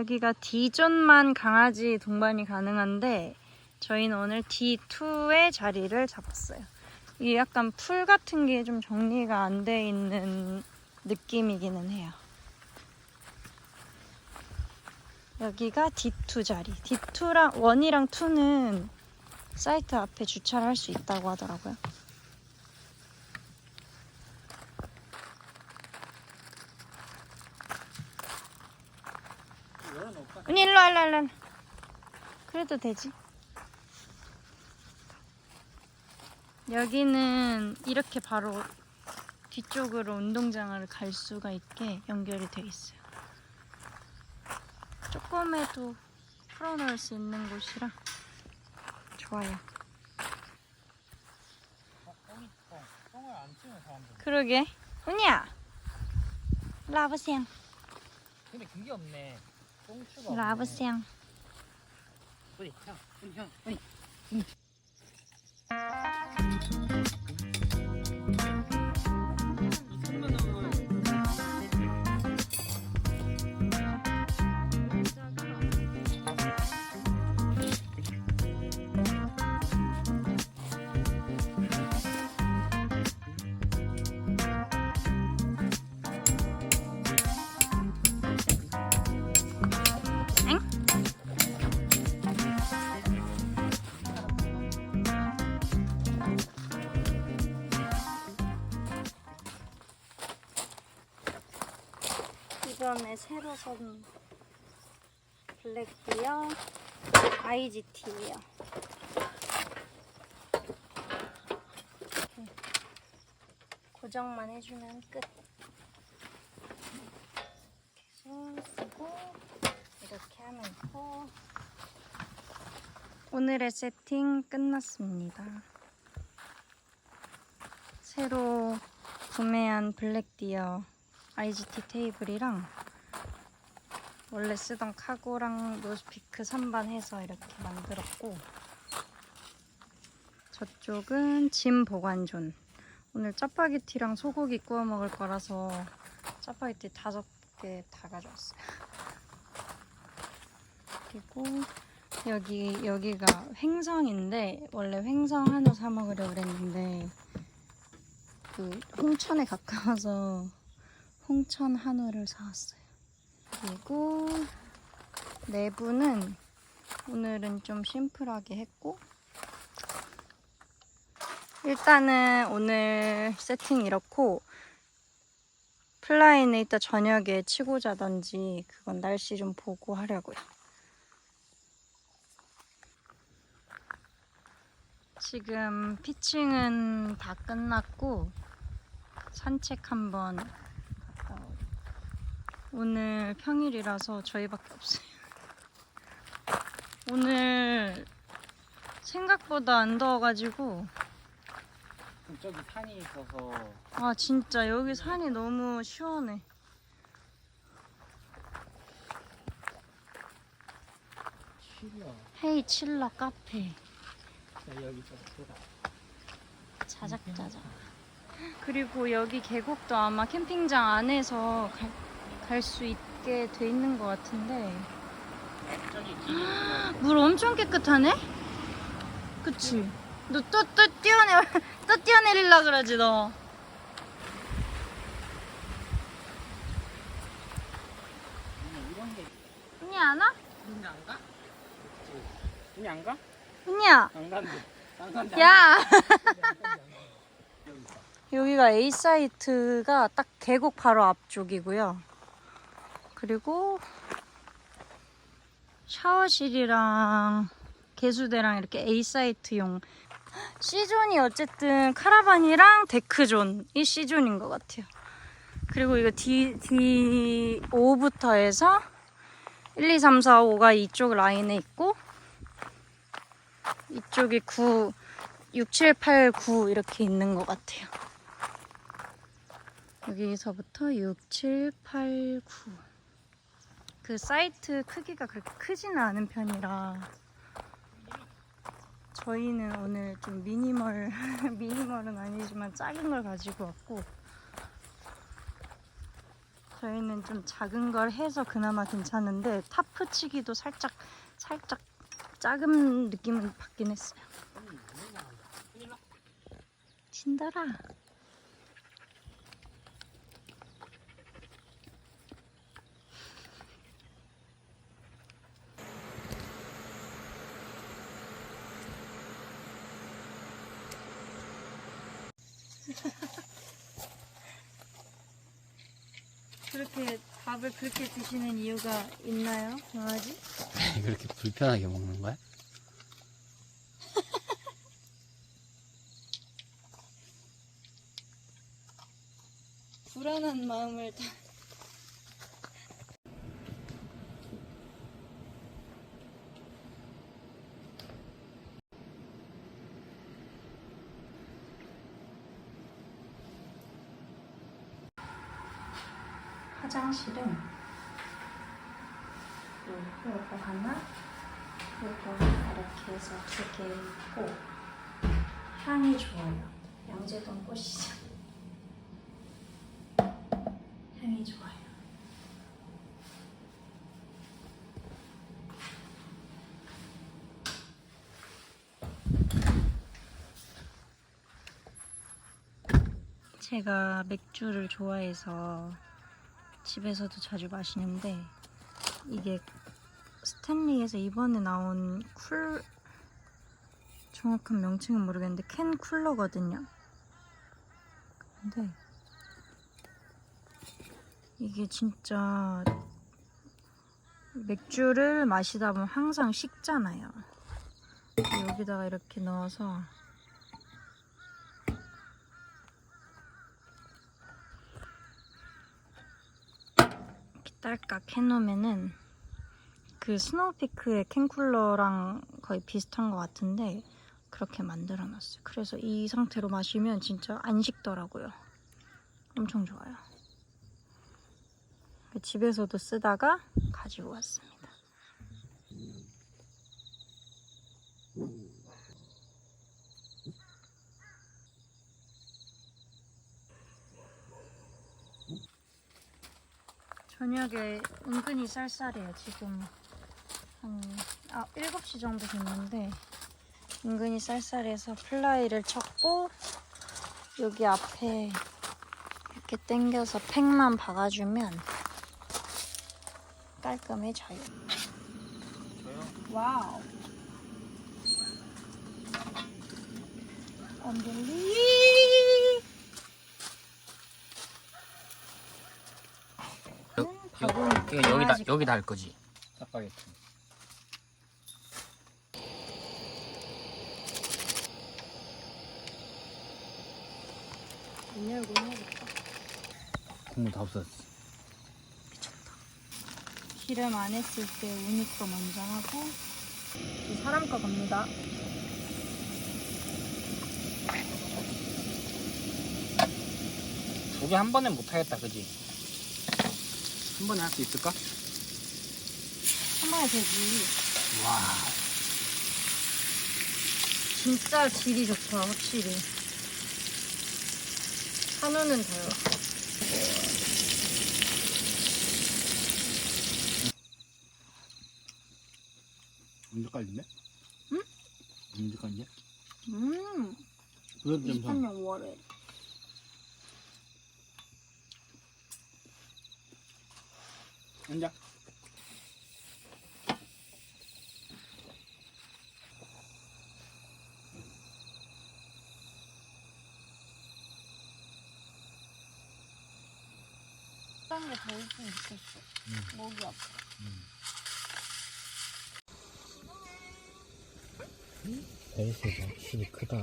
여기가 D존만 강아지 동반이 가능한데 저희는 오늘 D2의 자리를 잡았어요. 이게 약간 풀 같은 게 좀 정리가 안 돼 있는 느낌이기는 해요. 여기가 D2 자리. D2랑 1이랑 2는 사이트 앞에 주차를 할 수 있다고 하더라고요. 열어놓을까? 언니 일로 와, 일로 와, 일로 와. 그래도 되지. 여기는 이렇게 바로 뒤쪽으로 운동장을 갈 수가 있게 연결이 돼 있어요. 조금해도 풀어놓을 수 있는 곳이라 좋아요. 그러게. 언니야, 일로 와보세요. 근데 그게 없네. 똥추가 일로 와보세요. 이번에 새로 산 블랙비어 IGT예요. 고정만 해주면 끝. 계속 쓰고 이렇게 하면 더 오늘의 세팅 끝났습니다. 새로 구매한 블랙디어 IGT 테이블이랑 원래 쓰던 카고랑 노스피크 선반 해서 이렇게 만들었고 저쪽은 짐 보관존. 오늘 짜파게티랑 소고기 구워 먹을 거라서 짜파게티 다섯 개 다 가져왔어요. 그리고 여기 여기가 횡성인데 원래 횡성 한우 사 먹으려고 그랬는데 그 홍천에 가까워서 홍천 한우를 사왔어요. 그리고 내부는 오늘은 좀 심플하게 했고 일단은 오늘 세팅 이렇고 플라이는 이따 저녁에 치고 자던지 그건 날씨 좀 보고 하려고요. 지금 피칭은 다 끝났고 산책 한번 오늘 평일이라서 저희밖에 없어요. 오늘 생각보다 안 더워가지고 저기 산이 있어서 아 진짜 여기 산이 너무 시원해. 헤이 칠러 카페 자, 여기 좀 보라. 자작자작. 그리고 여기 계곡도 아마 캠핑장 안에서 갈 수 있게 돼 있는 것 같은데 물 엄청 깨끗하네? 그치? 너 또 또 뛰어내 또 뛰어내릴라 그러지 너. 언니 안 와? 눈이 안 가? 눈이 안 가? 언니야. 안 간대. 안 간대. 야. 여기가 A 사이트가 딱 계곡 바로 앞쪽이고요. 그리고 샤워실이랑 개수대랑 이렇게 A 사이트용 C존이 어쨌든 카라반이랑 데크존이 C존인 것 같아요. 그리고 이거 D, D5부터 해서 1, 2, 3, 4, 5가 이쪽 라인에 있고 이쪽이 9, 6, 7, 8, 9 이렇게 있는 것 같아요. 여기서부터 6, 7, 8, 9. 그 사이트 크기가 그렇게 크지는 않은 편이라 저희는 오늘 좀 미니멀, 미니멀은 아니지만 작은 걸 가지고 왔고 저희는 좀 작은 걸 해서 그나마 괜찮은데 타프 치기도 살짝 살짝 작은 느낌은 받긴 했어요. 친다라. 그렇게 밥을 그렇게 드시는 이유가 있나요, 강아지? 그렇게 불편하게 먹는 거야? 불안한 마음을 다. 화장실은 요거 하나, 하나 이렇게 해서 두 개 있고 향이 좋아요. 양재동 꽃시장. 향이 좋아요. 제가 맥주를 좋아해서 집에서도 자주 마시는데 이게 스탠리에서 이번에 나온 쿨 정확한 명칭은 모르겠는데 캔 쿨러거든요. 근데 이게 진짜 맥주를 마시다 보면 항상 식잖아요. 여기다가 이렇게 넣어서 이렇게 딸깍 해놓으면은 그 스노우피크의 캔쿨러랑 거의 비슷한 것 같은데 그렇게 만들어놨어요. 그래서 이 상태로 마시면 진짜 안 식더라고요. 엄청 좋아요. 집에서도 쓰다가 가지고 왔습니다. 저녁에 은근히 쌀쌀해요. 지금 한 아, 7시 정도 됐는데 은근히 쌀쌀해서 플라이를 쳤고 여기 앞에 이렇게 당겨서 팩만 박아주면 깔끔해져요. 와우. 언들리. 밥은 이거 여기다 강아지 여기다 할 거지. 짜파게티. 문 열고 해야겠다. 국물 다. 미쳤다. 기름 안 했을 때 우니 거 먼저 하고 이 사람 거 갑니다. 두개한 번에 못 하겠다, 그지? 한 번에 할 수 있을까? 한 번에 되지. 와, 진짜 질이 좋다, 확실히. 한우는 돼요. 언제까지인데? 응? 언제까지냐? 음, 그것 좀 사. 23년 5월에. 앉아. 딴 게 더 있으면 좋겠어. 목이 아파. 베이스가 확실히 크다.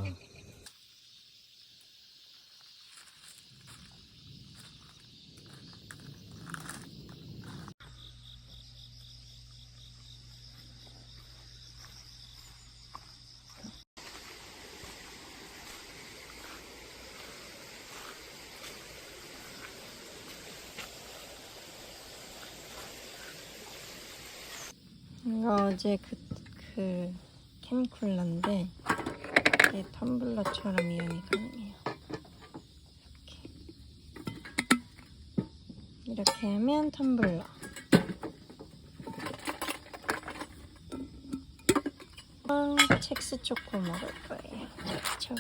이거 어제 그, 그 캔쿨러인데 이게 텀블러처럼 이용이 가능해요. 이렇게 이렇게 하면 텀블러. 어, 첵스 초코 먹을 거예요. 초코.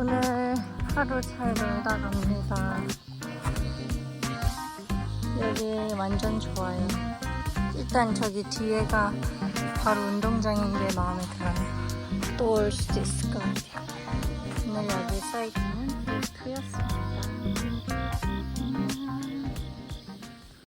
오늘 하루 잘 놀다 갑니다. 여기 완전 좋아요. 일단 저기 뒤에가 바로 운동장인 게 마음에 들어요. 또 올 수도 있을 것 같아요. 오늘 여기 사이트는 2였습니다.